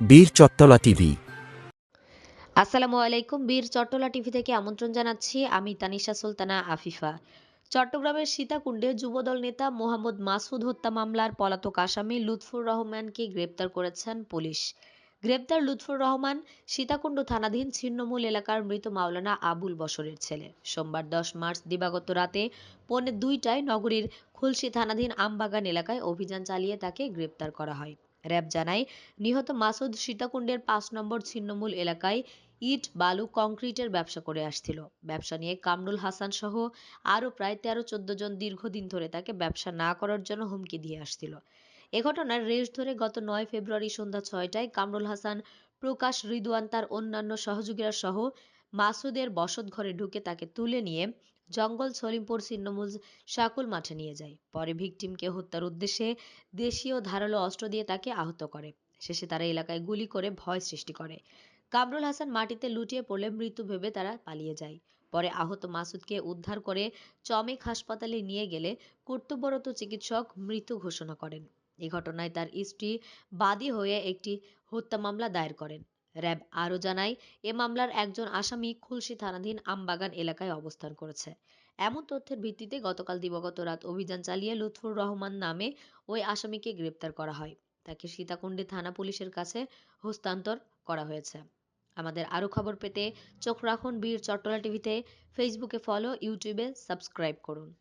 বীর চত্তলা টিভি। আসসালামু আলাইকুম, বীর চট্টলা টিভি থেকে আমন্ত্রণ জানাচ্ছি আমি তানিশা সুলতানা আফিফা। চট্টগ্রামের সীতাকুণ্ডে যুবদল নেতা মোহাম্মদ মাসুদ হত্যা মামলার পলাতক আসামি লুৎফুর রহমানকে গ্রেপ্তার করেছেন পুলিশ। গ্রেপ্তার লুৎফুর রহমান সীতাকুণ্ড থানাধীন ছিন্নমূল এলাকার মৃত মাওলানা আবুল বসরের ছেলে। সোমবার দশ মার্চ দিবাগত রাতে পৌনে দুইটায় নগরীর খুলশী থানাধীন আমবাগান এলাকায় অভিযান চালিয়ে তাকে গ্রেপ্তার করা হয়। র্যাব জানায়, নিহত মাসুদ সীতাকুণ্ডের পাঁচ নম্বর ছিন্নমূল এলাকায় ইট, বালু, কংক্রিটের ব্যবসা করে আসছিল। ব্যবসা নিয়ে কামরুল হাসান সহ আরও প্রায় তেরো, চোদ্দ জন দীর্ঘদিন ধরে তাকে ব্যবসা না করার জন্য হুমকি দিয়ে আসছিল। এ ঘটনার রেশ ধরে গত নয় ফেব্রুয়ারি সন্ধ্যা ছয়টায় কামরুল হাসান, প্রকাশ, রিদওয়ান তার অন্যান্য সহযোগীরা সহ মাসুদের বসত ঘরে ঢুকে তাকে তুলে নিয়ে জঙ্গল সলিমপুর ছিন্নমূল শাকুল মাঠে নিয়ে যায়। পরে ভিকটিমকে হত্যার উদ্দেশ্যে দেশীয় ধারালো অস্ত্র দিয়ে তাকে আহত করে। শেষে তারা এলাকায় গুলি করে ভয় সৃষ্টি করে। কামরুল হাসান মাটিতে লুটিয়ে পড়লে মৃত্যু ভেবে তারা পালিয়ে যায়। পরে আহত মাসুদকে উদ্ধার করে চমেক হাসপাতালে নিয়ে গেলে কর্তব্যরত চিকিৎসক মৃত ঘোষণা করেন। এ ঘটনায় তার স্ত্রী বাদী হয়ে একটি হত্যা মামলা দায়ের করেন। র্যাব আরও জানায়, এ মামলার একজন আসামি খুলশী থানাধীন আমবাগান এলাকায় অবস্থান করেছে। এমন তথ্যের ভিত্তিতে গতকাল দিবাগত রাত অভিযান চালিয়ে লুৎফুর রহমান নামে ওই আসামিকে গ্রেপ্তার করা হয়। তাকে সীতাকুণ্ডে থানা পুলিশের কাছে হস্তান্তর করা হয়েছে। আমাদের আরও খবর পেতে চোখ রাখুন বীর চট্টলা টিভিতে। ফেসবুকে ফলো, ইউটিউবে সাবস্ক্রাইব করুন।